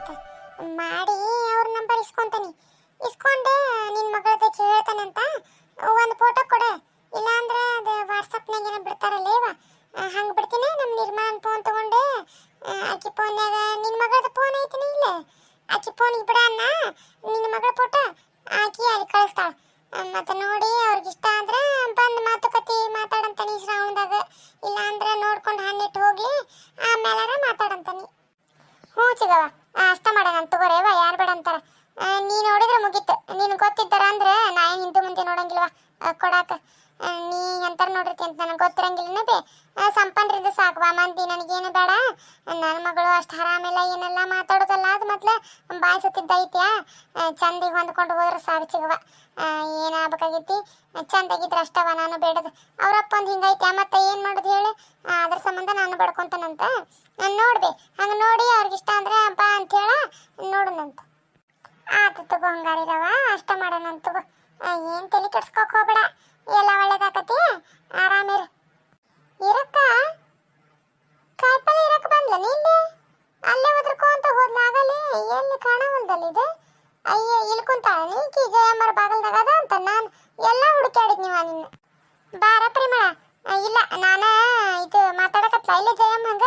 ಮಾಡ್ತಾನಂತ ಮಾಡಿ ಅವ್ರ ನಂಬರ್ ಇಸ್ಕೊಂತಾನೆ. ಇಸ್ಕೊಂಡೆ ನಿನ್ನ ಮಗಳದ ಕೇಳ್ತಾನಂತ ಒಂದು ಫೋಟೋ ಕೊಡು. ಇಲ್ಲಾಂದ್ರೆ ಅದು ವಾಟ್ಸಪ್ನಾಗ ಏನೋ ಬಿಡ್ತಾರಲ್ಲ ಇವ. ಹಂಗೆ ಬಿಡ್ತೀನಿ. ನಮ್ಮ ನಿರ್ಮಾನ್ ಫೋನ್ ತಗೊಂಡೆ ಆಕಿ ಫೋನ್ಯಾಗ ನಿನ್ನ ಮಗಳದ ಫೋನ್ ಐತಿನ ಇಲ್ಲ? ಆಕಿ ಫೋನಿಗೆ ಬಿಡಣ್ಣ ನಿನ್ನ ಮಗಳ ಫೋಟೋ ಆಕಿ ಅಲ್ಲಿ ಕಳಿಸ್ತಾಳ. ಮತ್ತೆ ನೋಡಿ ಅವ್ರಿಗೆ ಇಷ್ಟ ಆದ್ರೆ ಬಂದು ಮಾತುಕತೆ ಮಾತಾಡಂತಾನೆ ಶ್ರಾವಣದಾಗ. ಇಲ್ಲ ಅಂದ್ರೆ ನೋಡ್ಕೊಂಡು ಹಣ್ಣಿಟ್ಟು ಹೋಗ್ಲಿ. ಆಮೇಲಾರ ಮಾತಾಡಂತಾನೆ. ಹ್ಞೂ ಚಿಗವ ಅಷ್ಟ ಮಾಡೋಣ ತಗೋರೇವ ಯಾರು ಬೇಡ ಅಂತಾರ. ನೀ ನೋಡಿದ್ರೆ ಮುಗೀತು. ನೀನು ಗೊತ್ತಿದ್ದಾರ ಅಂದ್ರೆ ನಾ ಏನು ಮುಂದೆ ನೋಡಂಗಿಲ್ವಾ? ಕೊಡಾಕ. ನೀ ಎಂತಾರ ನೋಡಿರ್ತಿ ಅಂತ ನನಗೆ ಗೊತ್ತಿರಂಗಿಲ್ಲ ಬೇ ಸಂಪನ್ರಿಂದ ಸಾಕು ಮಂದಿ ನನಗೇನು ಬೇಡ. ನನ್ನ ಮಗಳು ಅಷ್ಟು ಆರಾಮಿಲ್ಲ, ಏನೆಲ್ಲ ಮಾತಾಡೋದಲ್ಲ, ಅದು ಮೊದ್ಲು ಬಾಯಿ ಸುತ್ತಿದ್ದೈತ್ಯಾ ಚಂದಿಗೆ ಹೊಂದ್ಕೊಂಡು ಹೋದ್ರೆ ಸಾಕು ಚಿಗವ. ಏನಾಗಬೇಕಾಗೈತಿ ಚಂದಾಗಿದ್ರೆ ಅಷ್ಟವ, ನಾನು ಬೇಡದು. ಅವರಪ್ಪ ಒಂದು ಹಿಂಗೈತೆ, ಮತ್ತೆ ಏನು ಮಾಡೋದು ಹೇಳಿ? ಅದ್ರ ಸಂಬಂಧ ನಾನು ಬಡ್ಕೊಂತಾನಂತ. ನೋಡ್ಬೆ, ಹಂಗೆ ನೋಡಿ ಅವ್ರಿಗೆ ಇಷ್ಟ ಅಂದ್ರೆ ಬಾ ಅಂತ ಹೇಳ ನೋಡೋಣಂತ ಆತು ತಗೋ ಹಂಗಾರಿರವ ಅಷ್ಟ ಮಾಡೋಣಂತ ತಗೋ. ಏನು ತಲೆ ಕೆಡ್ಸ್ಕೊಕ್ ಹೋಗ್ಬೇಡ. ಎಲ್ಲ ಒಳ್ಳೇದಾಕತಿ? ಆರಾಮಿರು ಇರಕ್ಕ ಕಾಯಿಪಲ್ಲೆ ಇರಕ್ಕೆ ಬಂದ್ಲ ನಿಂದೆ? ಅಲ್ಲೇ ಒದ್ರಕೊಂತ ಹೋದ್ಲ ಆಗಲೇ? ಎಲ್ಲಿ ಕಾಣವಲ್ದಲ್ಲ ಇದು? ಅಯ್ಯ, ಇಲ್ಲಿ ಕುಂತಾಳ ನೀಕಿ ಜಯಮ್ಮರ ಬಾಗಲ್ದಾಗ ಅದ ಅಂತ ನಾನು ಎಲ್ಲ ಹುಡುಕಾಡಿದ್ ನೀವ ನಿನ್ನ. ಬಾರ ಪರಿಮಳ. ಇಲ್ಲ, ನಾನ ಇದು ಮಾತಾಡಕತ್ಲ. ಇಲ್ಲೇ ಜಯಮ್ಮ ಹಂಗ.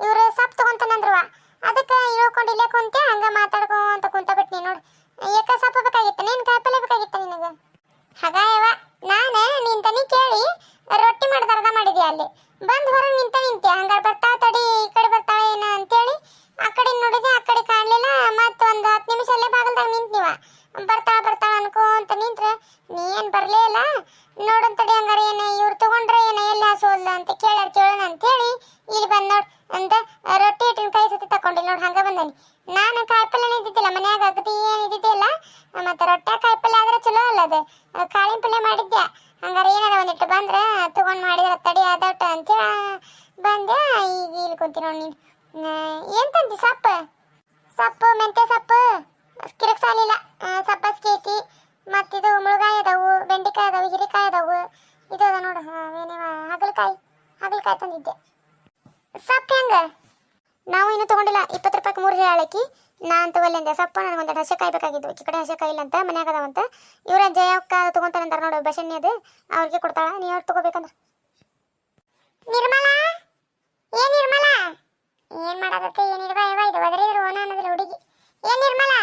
ಇವ್ರು ಸಪ್ ತಗೊಂತಾನಂದ್ರವ ಅದಕ್ಕೆ ಇಳ್ಕೊಂಡು ಇಲ್ಲೇ ಕುಂತೆ ಹಂಗ ಮಾತಾಡ್ಕೊಂತ ಕುಂತ ಬಿಟ್ನಿ ನೋಡಿ. ಏಕ ಸಪ್ ಬೇಕಾಗಿತ್ತ? ನೀನ್ ಕಾಯಿಪಲ್ಲೆ ಬೇಕಾಗಿತ್ತ ನಿನಗ? ಹಾಗಾಯವ. ನಾನ ತನಿ ಕೇಳಿ ರೊಟ್ಟಿ ಮಾಡ್ದ ಅರ್ಧ ಮಾಡಿದ್ಯಾ ಅಲ್ಲಿ? ಬಂದ್ ಹೊರಗೆ ನಿಂತ ನಿಂತೆ ಹಂಗಾರೆ ಬರ್ತಾ ತಡಿ, ಈ ಕಡೆ ಬರ್ತಾಳ ಏನ ಅಂತೇಳಿ ಆ ಕಡೆ ನೋಡಿದೆ, ಆ ಕಡೆ ಕಾಣಲಿಲ್ಲ. ಮತ್ತೆ ಒಂದ್ ಹತ್ತು ನಿಮಿಷ ಅಲ್ಲೇ ಬಾಗಲ್ದಾಗ ನಿಂತ್ನಿವ ಬರ್ತಾಳ ಬರ್ತಾಳ ಅನ್ಕೊಂತ ನಿಂತ್ರೆ, ನೀ ಏನ್ ಬರ್ಲೇ ಇಲ್ಲ? ನೋಡನ್ ತಡಿ ಹಂಗಾರೆ ಏನ ಇವ್ರು ತಗೊಂಡ್ರೆ ಏನ ಎಲ್ಲಿ ಹಸೋಲ್ಲ ಅಂತ ಕೇಳ ಕೇಳೋಣ ಅಂತೇಳಿ ಇಲ್ಲಿ ಬಂದ್ ನೋಡ್ ಅಂತ ರೊಟ್ಟಿ ಇಟ್ಟಿನ ಕೈ ಸತಿ ತಕೊಂಡಿಲ್ಲ ನೋಡ್, ಹಂಗ ಬಂದನಿ. ನಾನು ಕಾಯಿಪಲ್ಲೆ ಇದ್ದಿದ್ದಿಲ್ಲ, ಮನ್ಯಾಗ ಅಗದಿ ಏನ್ ಇದ್ದಿದ್ದಿಲ್ಲ ಮತ್ತೆ ರೊಟ್ಟೆ ಕಾಯಿಪಲ್ಲೆ ಆದ್ರೆ ಚಲೋ ಅಲ್ಲ ಅದು ಮಾಡಿದ್ದೆ ಹಂಗಾರೆ ಏನಾರ ಒಂದಿಟ್ಟು ಬಂದ್ರೆ ತಗೊಂಡ್ ಮಾಡಿದ್ರೆ ತಡಿ ಅದಟ್ಟ ಅಂತೇಳಿ ಬಂದೆ ಈಗ ಇಲ್ಲಿ ಕೂತಿ ನೋಡಿ ನೀನು. ಸಪ್ಪ ತಂದಿ ಸೊಪ್ಪು? ಸೊಪ್ಪು, ಮೆಂತ್ಯ ಸೊಪ್ಪು? ಕಿರಕ್ ಸಾಲಿಲ್ಲ ಸಬ್ಬ ಸ್ಕೇತಿ, ಮತ್ತಿದು ಮುಳುಗಾಯಿ ಅದಾವು, ಬೆಂಡೆಕಾಯಿ ಅದಾವು, ಹಿರಿಕಾಯಿ ಅದಾವು. ಇದು ಅದ ನೋಡು ಏನೇವ, ಹಾಗಲಕಾಯಿ ಹಾಗಲಕಾಯಿ ತಂದಿದ್ದೆ. ಸೊಪ್ಪು ಹೆಂಗ? ನಾವು ಇನ್ನೂ ತಗೊಂಡಿಲ್ಲ. ಇಪ್ಪತ್ತು ರೂಪಾಯಿಗೆ ಮೂರು ಹೇಳಕ್ಕಿ ನಾನು ತಗೊಳ್ಳಿಂದೆ ಸಪ್ಪ ನನಗೆ ಒಂದು ಹಸೆಕಾಯಿ ಬೇಕಾಗಿದ್ದು ಈ ಕಡೆ ಹಸೆಕಾಯಿ ಇಲ್ಲ ಅಂತ, ಮನ್ಯಾಗ ಇವ್ರ ಜಯಕ್ಕ ತಗೊಂತಾನಂತಾರ ನೋಡು, ಬಸಣ್ಣಿ ಅದು. ಅವ್ರಿಗೆ ಕೊಡ್ತಾಳ. ನೀ ಅವ್ರು ತಗೋಬೇಕಂದ್ರೆ ನಿರ್ಮಲಾ ಏನ್ ನಿರ್ಮಲಾ ಏನ್ ಮಾಡಾಕತ್ತೆ ಏನಿಲ್ವಾ ಯವ್ವ ಇದು ಒದರಿದ್ರು ಓನ ಅನ್ನೋದಿಲ್ಲ ಹುಡುಗಿ ಏನ್ ನಿರ್ಮಲಾ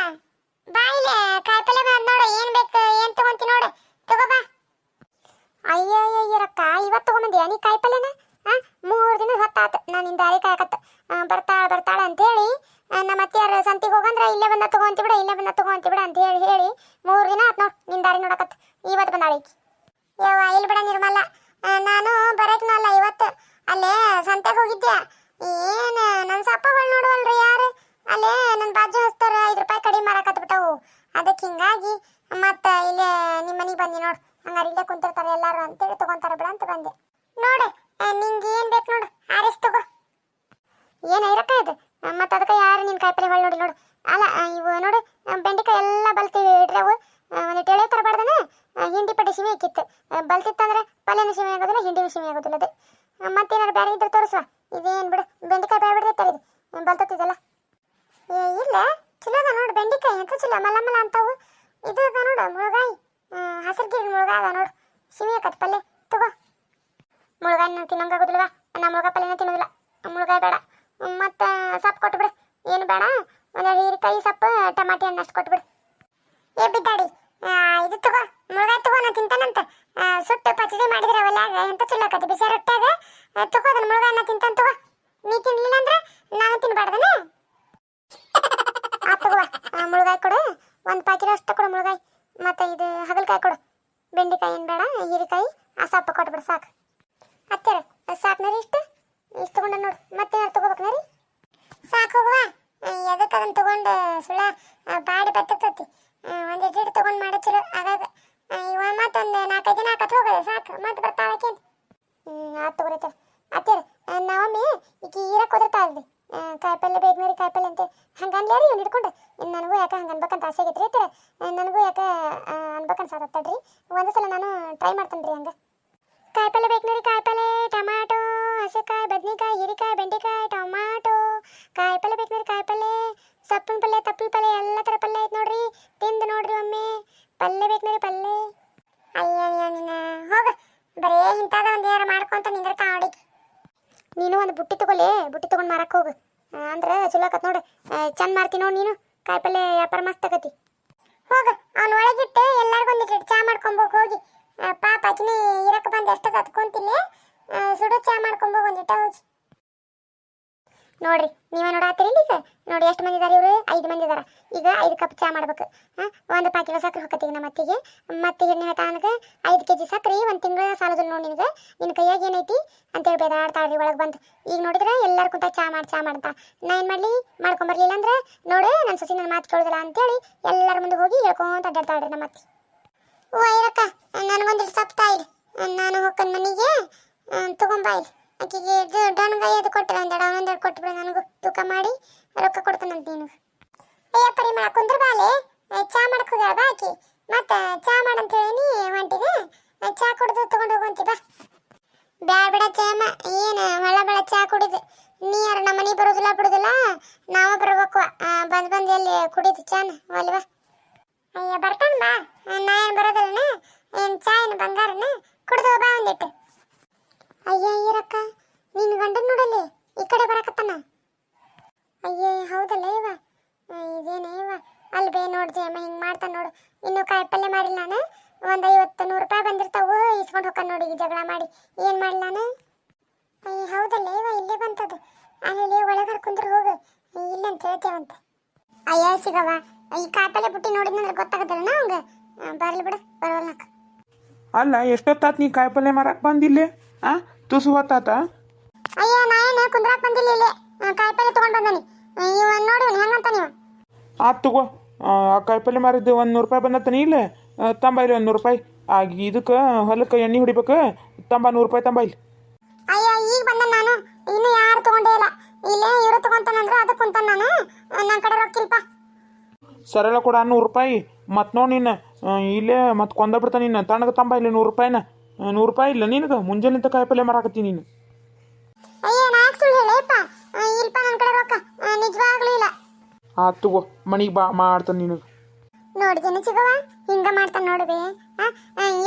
ಬಾ ಇಲ್ಲಿ ಕಾಯಿಪಲ್ಲೆ ಬಂದ್ ನೋಡು ಏನ್ ಬೇಕು ಏನ್ ತಗೊಂತಿ ನೋಡು ತಗೋ ಬಾ ಅಯ್ಯೋ ಅಯ್ಯೋ ರಕ್ಕ ಇವತ್ತು ತಗೊಂಬಂದಿಯ ನೀ ಕಾಯಿಪಲ್ಲೆನ ಆ ಮೂರು ದಿನ ಹೊತ್ತಾತು ನಾನು ನಿನ್ ದಾರಿ ಕಾಯಕತ್ತ ಬರ್ತಾಳ ಬರ್ತಾಳ ಅಂತೇಳಿ ನಮ್ಮ ಅತ್ತಿಯರ ಸಂತಿಗೆ ಹೋಗಂದ್ರೆ ಇಲ್ಲೇ ಬಂದ ತಗೊಂತಿ ಬಿಡ, ಇಲ್ಲೇ ಬಂದ ತಗೊಂತಿ ಬಿಡ ಅಂತ ಹೇಳಿ ಹೇಳಿ ಮೂರು ದಿನ ಆತ್ ನೋಡಿ ನಿನ್ ದಾರಿ ನೋಡಕತ್. ಇವತ್ತು ಬಂದಾಳೆ ಯವ್ವ ಇಲ್ಲಿ ಬಿಡ ನಿರ್ಮಲ್ಲ ನಾನು ಬರಕ್ನಲ್ಲ ಇವತ್ತು. ಅಲ್ಲೇ ಸಂತೆಗೆ ಹೋಗಿದ್ದೆ. ಏನು ನನ್ನ ಸಪ್ಪಗಳು ನೋಡುವಲ್ರಿ ಯಾರು? ಅಲ್ಲೇ ನನ್ನ ಬಾಜು ಹಸ್ತಾರ ಐದು ರೂಪಾಯಿ ಕಡಿಮೆ ಮಾಡಕತ್ ಬಿಟ್ಟವು. ಅದಕ್ಕೆ ಹಿಂಗಾಗಿ ಮತ್ತೆ ಇಲ್ಲೇ ನಿಮ್ಮ ಮನೆಗೆ ಬಂದಿ ನೋಡು. ಹಂಗಾರೆ ಇಲ್ಲೇ ಕುಂತಿರ್ತಾರೆ ಎಲ್ಲಾರು ಅಂತೇಳಿ ತಗೊಂತಾರ ಬಿಡ ಅಂತ ಬಂದೆ. ನೋಡು ನಿಂಗೆ ಏನು ಬೇಕು ನೋಡು. ಆರಿಸ್ ತಗೋ. ಏನ ಇರಕ್ಕ ಇದು ಮತ್ತೆ ಅದಕ್ಕೆ ಯಾರು ನಿನ್ ಕಾಯಿಪಲ್ಲೆ ಹೊಳ್ ನೋಡಿ ನೋಡು. ಅಲ್ಲ ಇವು ನೋಡು ಬೆಂಡೆಕಾಯಿ ಎಲ್ಲ ಬಲ್ತಿ ಇಡ್ರವು ಒಂದು ಟೆಳೆ ತರಬಾರ್ದನ ಹಿಂಡಿ ಪಡ್ಡಿ ಸಿಮಿ ಹಾಕಿತ್ತು ಬಲ್ತಿತ್ತಂದ್ರೆ ಪಲ್ಯನೂ ಸಿಮಿ ಆಗೋದಿಲ್ಲ, ಹಿಂಡಿನೂ ಸಿಮಿ ಆಗೋದಿಲ್ಲ ಅದು. ಮತ್ತೇನಾರು ಬೇರೆ ಇದ್ರೆ ತೋರಿಸುವ. ಇದೇನು ಬಿಡು, ಬೆಂಡೆಕಾಯಿ ಬೇಡ ಬಿಡ್ತೈತೆ ಇದು ಏ, ಇಲ್ಲ. ಚಲೋ ಅದ ನೋಡು, ಬೆಂಡೆಕಾಯಿ ಅಂತ ಚಲೋ, ಮಲ್ಲ ಮಲ್ಲ ಅಂತಾವು. ಇದು ಅದ ನೋಡು, ಮುಳುಗಾಯಿ. ಹಸಿರು ಗಿಡ ಮುಳುಗಾಯಿ ಅದ ನೋಡು. ಸಿಮಿ ಹಾಕತ್ ಪಲ್ಯ ತಗೋ. ಮುಳುಗಾಯಿನ ತಿನ್ನಂಗಾಗೋದಿಲ್ವಾ ನಾ ಮುಳುಗಾಯಿ ಪಲ್ಯನ ತಿನ್ನೋದಿಲ್ಲ. ಮುಳುಗಾಯಿ ಬೇಡ. ಮತ್ತೆ ಸೊಪ್ಪು ಕೊಟ್ಬಿಡು ಏನು ಬೇಡ. ಒಂದೆರಡು ಹೀರೆಕಾಯಿ ಸೊಪ್ಪು, ಟಮಾಟಿ ಹಣ್ಣು ಅಷ್ಟು ಕೊಟ್ಬಿಡು ಏ, ಬಿದ್ದಾಡಿ. ಇದು ತಗೋ. ಮುಳುಗಾಯಿ ತಗೋ, ನಾನು ತಿಂತಾನಂತ. ಸುಟ್ಟು ಪಚಡಿ ಮಾಡಿದ್ರೆ ಒಲ್ಯಾಗ ಎಂತ ಚಲೋ ಬಿಸಿ ರೊಟ್ಟಾಗ ತಗೋ ಅದನ್ನ ಮುಳುಗಾಯನ್ನ ತಿಂತಾನ ತಗೋ. ನೀ ತಿನ್ಲಿಲ್ಲ ಅಂದ್ರೆ ನಾನು ತಿನ್ಬಾರ್ದನೆ? ಆ, ತಗೋ. ಮುಳುಗಾಯಿ ಕೊಡು. ಒಂದು ಪ್ಯಾಕೆಟ್ ಅಷ್ಟು ಕೊಡು ಮುಳುಗಾಯಿ. ಮತ್ತೆ ಇದು ಹಗಲಕಾಯಿ ಕೊಡು. ಬೆಂಡೆಕಾಯಿ ಏನು ಬೇಡ, ಹೀರೆಕಾಯಿ. ಆ, ಸೊಪ್ಪು ಕೊಟ್ಬಿಡು, ಸಾಕು. ಹತ್ತಿರ ಸಾಕು ನರಿ ಇಷ್ಟು? ಇಷ್ಟು ತಗೊಂಡ ನೋಡು. ಮತ್ತೆ ತಗೋಬೇಕು ನೋಡಿ. ಸಾಕು ಹೋಗುವ ಎದಕ್ಕೆ ಅದನ್ನು ತಗೊಂಡು ಸುಳ್ಳ? ಆ, ಬಾಡಿ ಬತ್ತತ್ತತಿ ಒಂದು ಇಟ್ಟು ತಗೊಂಡು ಮಾಡೋ ಚಲೋ. ಆಗಾಗ ಆ, ಇವ ಮತ್ತೊಂದು ನಾಲ್ಕೈದು ದಿನ ಹಾಕತ್ ಹೋಗೋದು. ಸಾಕು. ಮತ್ತೆ ಬರ್ತಾಳಕ್ಕೆ ಹ್ಞೂ ಆತು ತಗೋರೈತೆ ಹತ್ತಿರ ನಾವೊಮ್ಮೆ ಈಗ ಈರಕ್ಕೆ ಓದಿರ್ತಾ ಇದ್ವಿ ಕಾಯಿಪಲ್ಲೆ ಬೇಕು ನೋಡಿ ಕಾಯಿಪಲ್ಲೆ ಅಂತ. ಹಂಗನ್ಲೇ ರೀ ಇವ್ನು ಹಿಡ್ಕೊಂಡು? ನನಗೂ ಯಾಕೆ ಹಂಗೆ ಅನ್ಬೇಕಂತ ಆಸೆ ಆಗೈತೆ ರೀ ನನಗೂ ಯಾಕೆ ಅನ್ಬೇಕಂತ ತಡ್ರಿ ಒಂದು ಸಲ ನಾನು ಟ್ರೈ ಮಾಡ್ತೇನೆ ರೀ ಹಂಗೆ. ಕಾಯಿಪಲ್ಲೆ ಬೇಕು ನೋಡಿ ಕಾಯಿಪಲ್ಲೆ ಟಮಾಟೊ ಹಸೆಕಾಯಿ, ಬದನೆಕಾಯಿ, ಹೀರೆಕಾಯಿ, ಬೆಂಡೆಕಾಯಿ, ಟೊಮಾಟೊ ಕಾಯಿ ಪಲ್ಯ ಬೇಕು ಕಾಯಿ ಪಲ್ಯ ಸೊಪ್ಪಿನ ಪಲ್ಯ ತಪ್ಪಲ ಪಲ್ಯ ಎಲ್ಲ ಥರ ಪಲ್ಯ ಐತೆ ನೋಡ್ರಿ. ತಿಂದು ನೋಡ್ರಿ ಒಮ್ಮೆ. ಪಲ್ಯ ಬೇಕು ನೋಡ್ರಿ ಪಲ್ಯ ಅಯ್ಯ ನಿನ್ನ ಹೋಗ. ಬರೇ ಇಂಥದ ಒಂದು ಏನಾರ ಮಾಡ್ಕೊಂತ ನಿಂದಿರ್ತಾ ಅವಳಿಗೆ ನೀನು ಒಂದು ಬುಟ್ಟಿ ತಗೊಳ್ಳಿ. ಬುಟ್ಟಿ ತಗೊಂಡು ಮಾರಕ್ಕೆ ಹೋಗು. ಅಂದ್ರೆ ಚಲೋ ಆಕತ್ ನೋಡು. ಚಂದ ಮಾರ್ತಿ ನೋಡಿ ನೀನು. ಕಾಯಿ ಪಲ್ಯ ವ್ಯಾಪಾರ ಮಸ್ತ್ ಆಗತಿ. ಹೋಗ. ಅವ್ನ ಒಳಗಿಟ್ಟು ಎಲ್ಲರಿಗೂ ಒಂದು ಚಾ ಮಾಡ್ಕೊಂಬೋಗಿ ಹೋಗಿ ಪಾಪ ಆಕಿನಿ ಇರಕ್ಕೆ ಬಂದು ಎಷ್ಟು ಹತ್ಕೊಂತಿಲ್ಲ ಚಾ ಮಾಡ್ಕೊಂಬೋಗ್ ಒಂದಿಟ್ಟ ಹೋಗಿ ನೋಡ್ರಿ, ನೀವೇ ನೋಡಾತೀರಿ ಈಗ. ನೋಡಿ ಎಷ್ಟು ಮಂದಿ ಇದಾರೆ ಇವರು? ಐದು ಮಂದಿ ಇದಾರ. ಈಗ ಐದು ಕಪ್ ಚಾ ಮಾಡ್ಬೇಕು. ಹಾಂ, ಒಂದು ಪಾಕಿಲ ಸಕ್ಕರೆ ಹೊಕ್ಕತ್ತೀಗ ನಮ್ಮ ಅತ್ತಿಗೆ. ಮತ್ತೆ ಎಣ್ಣೆ ಹೇಳ್ತಾನಗೆ ಐದು ಕೆ ಜಿ ಸಕ್ಕರೆ ಒಂದು ತಿಂಗಳ ಸಾಲದಿಲ್ಲ ನೋಡಿ ನಿನಗೆ. ನಿನ್ನ ಕೈಯಾಗ ಏನೈತಿ? ಅಂತೇಳಿ ಬೇದಾಡ್ತಾಳ್ರಿ ಒಳಗೆ ಬಂದು. ಈಗ ನೋಡಿದ್ರೆ ಎಲ್ಲರೂ ಕುಂತ ಚಾ ಮಾಡಿ, ಚಾ ಮಾಡ್ತಾ. ನಾ ಏನು ಮಾಡಲಿ? ಮಾಡ್ಕೊಂಬರ್ಲಿಲ್ಲ ಅಂದ್ರೆ ನೋಡು ನನ್ನ ಸೊಸಿ ನನ್ನ ಮಾತು ಕೇಳೋದಿಲ್ಲ ಅಂತೇಳಿ ಎಲ್ಲರ ಮುಂದೆ ಹೋಗಿ ಹೇಳ್ಕೊಂತ ಅಡ್ಡಾಡ್ತಾಳ್ರಿ ನಮ್ಮ ಅತ್ತಿ. ಓ ಐರಕ್ಕ ನನಗೊಂದು ಸಪ್ತಾ ಇಲ್ಲಿ ನಾನು ಹೊಕ್ಕನ ಮನೆಗೆ ತಗೊಂಬಾ ಆಕೆಗೆ ಇದು ಡನ್ಗಾಯಿ ಅದು ಕೊಟ್ಟರೆ ಒಂದೆರಡು ಅವನೊಂದೆರಡು ನನಗೂ ತೂಕ ಮಾಡಿ, ರೊಕ್ಕ ಕೊಡ್ತಾನಂತ ನೀನು. ಅಯ್ಯ ಪರಿಮಳ ಕುಂದ್ರ ಬಾಲೆ ಚಾ ಮಾಡಕ್ ಹೋಗ್ಯಾಳ ಬಾ ಆಕಿ. ಮತ್ತೆ ಚಾ ಮಾಡಂತ ಹೇಳಿನಿ ಹೊಂಟಿದೆ ಚಾ ಕುಡಿದು ತಗೊಂಡು ಹೋಗುವಂತಿ ಬಾ. ಬ್ಯಾಡ ಬಿಡ ಚೇಮ, ಏನು ಹೊಳ ಬೆಳ ಚಾ ಕುಡಿದು. ನೀ ಯಾರು, ನಮ್ಮ ಮನೆ ಬರೋದಿಲ್ಲ, ಬಿಡುದಿಲ್ಲ. ನಾವ ಬರ್ಬೇಕು. ಬಂದ್ ಬಂದು ಎಲ್ಲಿ ಕುಡಿದು ಚಾನ ಅಲ್ವಾ ಅಯ್ಯ, ಬರ್ತಾನ ಬಾ. ನಾ ಏನು ಬರೋದಿಲ್ಲ ಏನು ಚಾ ಏನು ಬಂಗಾರನ? ಕುಡಿದು ಬಾ ಒಂದಿಟ್ಟು. ಅಯ್ಯ ಈರಕ್ಕ ನಿನ್ನ ಗಂಡನ ನೋಡಲ್ಲಿ, ಈ ಕಡೆ ಬರಕತ್ತಾನ? ಅಯ್ಯೇ, ಹೌದಲ್ಲ ಇವ? ಇದೇನೇ ಇವ? ಅಲ್ಲಿ ಬೇ ನೋಡ್ ಜಯಮ್ಮ, ಹಿಂಗೆ ಮಾಡ್ತಾನೆ ನೋಡು. ಇನ್ನು ಕಾಯಿ ಪಲ್ಯ ಮಾಡಿಲ್ಲ ನಾನು. ಒಂದು ಐವತ್ತು ನೂರು ರೂಪಾಯಿ ಬಂದಿರ್ತಾವು, ಇಸ್ಕೊಂಡು ಹೋಗ್ತಾನೆ ನೋಡಿ ಜಗಳ ಮಾಡಿ. ಏನು ಮಾಡಲಿ ನಾನು? ಅಯ್ಯ ಹೌದಲ್ಲ ಇವ, ಇಲ್ಲೇ ಬಂತದು. ಅಲ್ಲಿ ಒಳಗೆ ಕುಂದ್ರೆ ಹೋಗು. ಇಲ್ಲ ಅಂತ ಹೇಳ್ತೇವಂತೆ. ಅಯ್ಯ ಸಿಗವ ಈ ಕಾಯಿ ಪಲ್ಯ ಬುಟ್ಟಿ ನೋಡಿದ್ನಂದ್ರೆ ಗೊತ್ತಾಗತ್ತಲ್ಲ ಅವಂಗ ಬರಲಿ ಬಿಡು ಬರೋಲ್ನಕ್ಕ ಅಲ್ಲ, ಎಷ್ಟೊತ್ತಾತ್ ನೀ ಕಾಯಿಪಲ್ಲೆ ಮಾರಕ್ಕೆ ಬಂದಿಲ್ಲೇ? ಆ? ತುಸು ಹೊತ್ತಾತ ಅಯ್ಯ ನಾ ಏನು ಕುಂದ್ರಾಕ್ ಬಂದಿಲ್ಲ ಇಲ್ಲಿ. ಕಾಯಿಪಲ್ಲೆ ತಗೊಂಡ್ ಬಂದಾನಿ. ಇವ ನೋಡಿ ಹೆಂಗಂತ ನೀವು ಆತ್ ತಗೋ. ಆ ಕಾಯಿಪಲ್ಲೆ ಮಾರಿದ್ದು ಒಂದು ನೂರು ರೂಪಾಯಿ ಬಂದತ್ತನಿ ಇಲ್ಲ? ತಂಬ ಇಲ್ಲಿ ಒಂದು ನೂರು ರೂಪಾಯಿ. ಆಗಿ ಇದಕ್ಕೆ ಹೊಲಕ್ಕೆ ಎಣ್ಣೆ ಹೊಡಿಬೇಕು? ತಂಬ ನೂರು ರೂಪಾಯಿ ತಂಬ ಇಲ್ಲಿ. ಅಯ್ಯ ಈಗ ಬಂದ ನಾನು. ಇನ್ನು ಯಾರು ತಗೊಂಡೇ ಇಲ್ಲ. ಇಲ್ಲೇ ಇವರು ತಗೊಂತಾನಂದ್ರೆ ಅದಕ್ಕೆ ಕುಂತಾನ ನಾನು. ನನ್ನ ಕಡೆ ರೊಕ್ಕಿಲ್ಪ ಸರಳ ಕೂಡ ನೂರು ರೂಪಾಯಿ. ಮತ್ತೆ ನೋಡಿ ನಿನ್ನ. ಇಲ್ಲೇ ಮತ್ತೆ ಕೊಂದ ಬಿಡ್ತಾನೆ ನಿನ್ನ. ತಣ್ಣಗೆ ತಂಬ ಇಲ್ಲಿ ನೂರು ರೂಪಾಯಿನ. ನೂರು ರೂಪಾಯಿ ಇಲ್ಲ ನಿನಗೆ? ಮುಂಜಾನೆಂತ ಕಾಯಿಪಲ್ಲೆ ಮಾರಾಕತ್ತಿ ನೀನು. ಅಯ್ಯ ನಾ ಸುಳ್ಳು ಹೇಳಪ್ಪ ಇಲ್ಪ ನನ್ನ ಕಡೆ ರೊಕ್ಕ ನಿಜವಾಗ್ಲೂ ಇಲ್ಲ. ಆತ್ ತಗೋ ಮನೆಗೆ ಬಾ ಮಾಡ್ತಾನೆ ನಿನಗೆ ನೋಡಿದೇನೆ ಚಿಗವ ಹಿಂಗ ಮಾಡ್ತಾನ ನೋಡ್ಬೆ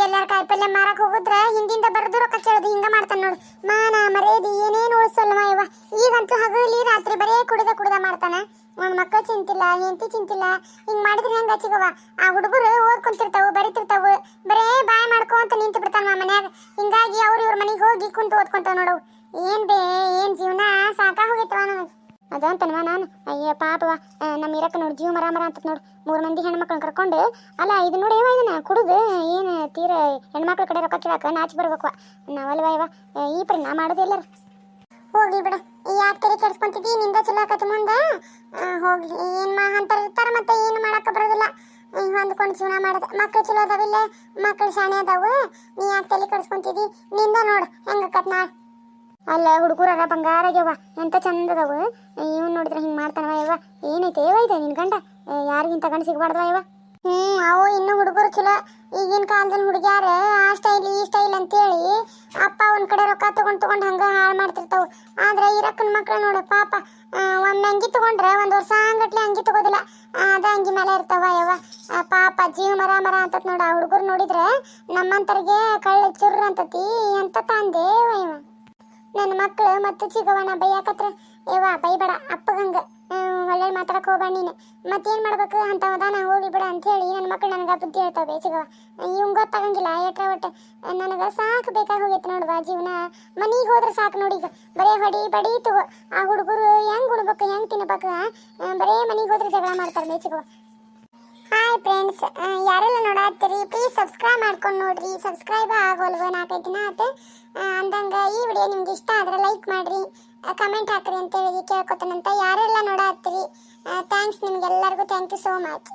ಎಲ್ಲಾರ ಕಾಯಿಪಲ್ಲೆ ಪಲ್ಯ ಮಾರಕ್ ಹೋಗುದ್ರ ಹಿಂದಿಂದ ಬರದು ರೊಕ್ಕ ಕೇಳೋದು, ಹಿಂಗ ಮಾಡ್ತಾನ ನೋಡು. ಮಾನ ಮರೇದಿ ಏನೇನು ಉಳಿಸಲ್ಲ ಮಾಯವ ಈಗಂತೂ ಹಗಲಿ, ರಾತ್ರಿ ಬರೇ ಕುಡಿದ ಕುಡಿದ ಮಾಡ್ತಾನ. ನನ್ನ ಮಕ್ಕಳು ಚಿಂತಿಲ್ಲ, ಹೆಂಡತಿ ಚಿಂತಿಲ್ಲ. ಹಿಂಗ್ ಮಾಡಿದ್ರೆ ಹೆಂಗ ಚಿಗವ ಆ ಹುಡುಗರು ಓದ್ಕೊಂತಿರ್ತಾವು ಬರಿತಿರ್ತಾವು. ಬರೇ ಬಾಯ್ ಮಾಡ್ಕೊಂತ ನಿಂತು ಬಿಡ್ತಾನ ಮನ್ಯಾಗ. ಹಿಂಗಾಗಿ ಅವ್ರ ಇವ್ರ ಮನೆಗೆ ಹೋಗಿ ಕುಂತು ಓದ್ಕೊಂತಾವ ನೋಡವು ಏನ್ ಬೇ, ಏನ್ ಜೀವನ ಸಾಕಾ ಹೋಗಿತ್ತವ ನನಗೆ. ಅದಂತನ್ವ ನಾನು. ಅಯ್ಯ ಪಾಪವ ನಮ್ಮ ಇರಕ್ಕ ನೋಡಿ, ಜೀವ ಮರ ಮರ ಅಂತ ನೋಡು. ಮೂರು ಮಂದಿ ಹೆಣ್ಮಕ್ಳನ್ನ ಕರ್ಕೊಂಡು, ಅಲ್ಲ, ಇದು ನೋಡಿ ಯಾವ ಇದನ್ನ ಕುಡಿದು. ಏನು ತೀರ ಹೆಣ್ಮಕ್ಳ ಕಡೆ ರೊಕ್ಕ ಕೇಳಕ್ಕೆ ನಾಚಿ ಬರ್ಬೇಕು ನಾವಲ್ವ ಇವ ಈ ಪರಿ ನಾ ಮಾಡೋದು ಎಲ್ಲರ. ಹೋಗ್ಲಿ ಬಿಡ. ಯಾಕೆ ತೆರೆ ಕೆಡ್ಸ್ಕೊಂತಿದ್ದಿ, ನಿಂದ ಚಲೋ ಮುಂದೆ. ಹೋಗಿ. ಹೋಗ್ಲಿ ಏನ್ ಮಾ ಅಂತಾರೆ ಇರ್ತಾರ ಮತ್ತೆ ಏನು ಮಾಡಕ್ಕ ಬರೋದಿಲ್ಲ. ಹಿಂಗ್ ಹೊಂದ್ಕೊಂಡು ಜೀವನ ಮಾಡೋದು. ಮಕ್ಳು ಚಲೋ ಅದಾವಿಲ್ಲ ಮಕ್ಳು ಶಾಣೆ ಅದಾವು. ನೀ ಯಾಕೆ ತಲೆ ಕೆಡ್ಸ್ಕೊಂತಿದ್ದಿ? ನಿಂದ ನೋಡು. ಹೆಂಗಕ್ಕತ್ ನಾ ಅಲ್ಲ ಹುಡುಗರ ಬಂಗಾರ ಆಗ್ಯವ. ಎಂತ ಚಂದ ಅದಾವ. ಇವನ್ ನೋಡಿದ್ರೆ ಹಿಂಗ್ ಮಾಡ್ತಾನವ ಯವ್ವ. ಏನೈತೆ ಯವ್ವ ಇದು ನಿನ್ ಗಂಡ? ಯಾರಿಗಿಂತ ಗಂಡ ಸಿಗಬಾರ್ದವ ಯವ್ವ? ಹ್ಮ್, ಅವು ಇನ್ನು ಹುಡುಗರು ಚಲೋ. ಈಗಿನ ಕಾಲದಲ್ಲಿ ಹುಡುಗ್ಯಾರ ಆ ಸ್ಟೈಲ್ ಈ ಸ್ಟೈಲ್ ಅಂತೇಳಿ ಅಪ್ಪ ಒಂದ್ ಕಡೆ ರೊಕ್ಕ ತಗೊಂಡ್ ತಗೊಂಡ್ ಹಂಗ ಹಾಳು ಮಾಡ್ತಿರ್ತಾವ. ಆದ್ರೆ ಇರಕ್ಕನ ಮಕ್ಳು ನೋಡು, ಪಾಪ ಒಮ್ಮೆ ಅಂಗಿ ತಗೊಂಡ್ರೆ ಒಂದ್ ವರ್ಷ ಹಂಗಟ್ಲೆ ಅಂಗಿ ತಗೋದಿಲ್ಲ. ಅದ ಅಂಗಿ ಮೇಲೆ ಇರ್ತಾವ ಯವ್ವ. ಪಾಪ, ಜೀವ ಮರ ಮರ ಅಂತ ನೋಡ. ಹುಡುಗರು ನೋಡಿದ್ರೆ ನಮ್ಮಂತರಿಗೆ ಕಳ್ಳ ಚುರ್ರ ಅಂತತಿ. ಅಂತ ತಂದೆ ಯವ್ವ ನನ್ನ ಮಕ್ಕಳು ಮತ್ತು ಚಿಗವನ ಬೈಯಾಕತ್ರ. ಏವ ಬೈಬೇಡ ಅಪ್ಪಗಂಗ ಒಳ್ಳೆ ಮಾತಾಡಕ್ಕೆ ಹೋಗ್ಬೇಡ ನೀನು. ಮತ್ತೇನು ಮಾಡ್ಬೇಕು? ಅಂತ ಹೋದಾನ ಹೋಗಿ ಬಿಡ ಅಂತ ಹೇಳಿ ನನ್ನ ಮಕ್ಕಳು ನನಗೆ ಬುದ್ಧಿ ಹೇಳ್ತಾವೆ ಚಿಗವ ಇವಂಗ ಗೊತ್ತಾಗಂಗಿಲ್ಲ ಏಟ್ರ ಒಟ್ಟು ನನಗೆ ಸಾಕು ಬೇಕಾಗಿ ಹೋಗೈತೆ ನೋಡುವ ಜೀವನ. ಮನಿಗೆ ಹೋದ್ರೆ ಸಾಕು ನೋಡಿ ಈಗ. ಬರೇ ಹೊಡಿ ಬಡಿ ತಗೋ ಆ ಹುಡುಗರು ಹೆಂಗ್ ಉಣ್ಬೇಕು, ಹೆಂಗ್ ತಿನ್ಬೇಕು ಬರೇ ಮನಿಗೆ ಹೋದ್ರೆ ಜಗಳ ಮಾಡ್ತಾರೆ ಬೇ ಚಿಗವ ಹಾಯ್ ಫ್ರೆಂಡ್ಸ್ ಯಾರೆಲ್ಲ ನೋಡಾತ್ತೀರಿ ಪ್ಲೀಸ್ ಸಬ್ಸ್ಕ್ರೈಬ್ ಮಾಡ್ಕೊಂಡು ನೋಡ್ರಿ. ಸಬ್ಸ್ಕ್ರೈಬ್ ಆಗೋಲ್ವ ನಾಲ್ಕೈದು ದಿನ ಆಯ್ತು ಅಂದಂಗೆ ಈ ವಿಡಿಯೋ ನಿಮ್ಗೆ ಇಷ್ಟ ಆದ್ರೆ ಲೈಕ್ ಮಾಡಿರಿ ಕಮೆಂಟ್ ಹಾಕ್ರಿ ಅಂತ ಹೇಳಿ ಕೇಳ್ಕೊತಾನಂತ ಯಾರೆಲ್ಲ ನೋಡಾತ್ತೀರಿ. ಥ್ಯಾಂಕ್ಸ್ ನಿಮ್ಗೆಲ್ಲರಿಗೂ. Thank you so much